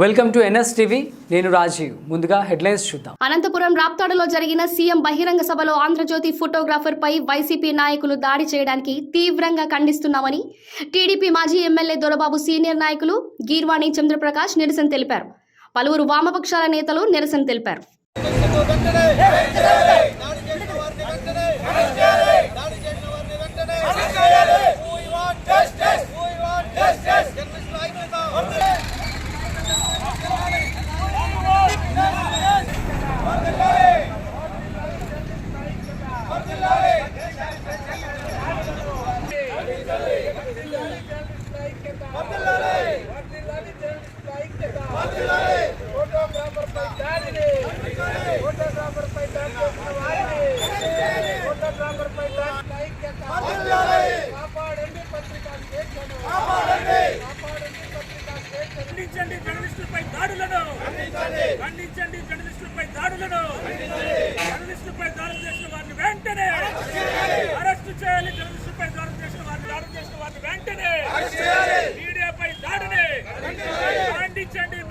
Welcome to NS TV. నేను రాజీవ్. ముందుగా headlines చూద్దాం. అనంతపురం రాప్తాడులో జరిగిన సీఎం బహిరంగ సభలో ఆంధ్రజ్యోతి ఫోటోగ్రాఫర్ పై వైసీపీ నాయకులు దాడి చేయడానికి తీవ్రంగా ఖండిస్తున్నామని టీడీపీ మాజీ ఎమ్మెల్యే దొరబాబు సీనియర్ నాయకులు గీర్వాణి చంద్రప్రకాష్ నిరసన తెలిపారు. పలువురు వామపక్షాల నేతలు నిరసన తెలిపారు. ఖండించండి జర్నలిస్టులపై దాడులను ఖండించండి జర్నలిస్టులపై దాడులను జర్నలిస్టులపై దాడులు చేసిన వారిని వెంటనే అరెస్ట్ చేయాలి జర్నలిస్టులపై దాడులు చేసిన వారిని దాడులు చేసిన వారిని వెంటనే మీడియాపై దాడిని ఖండించండి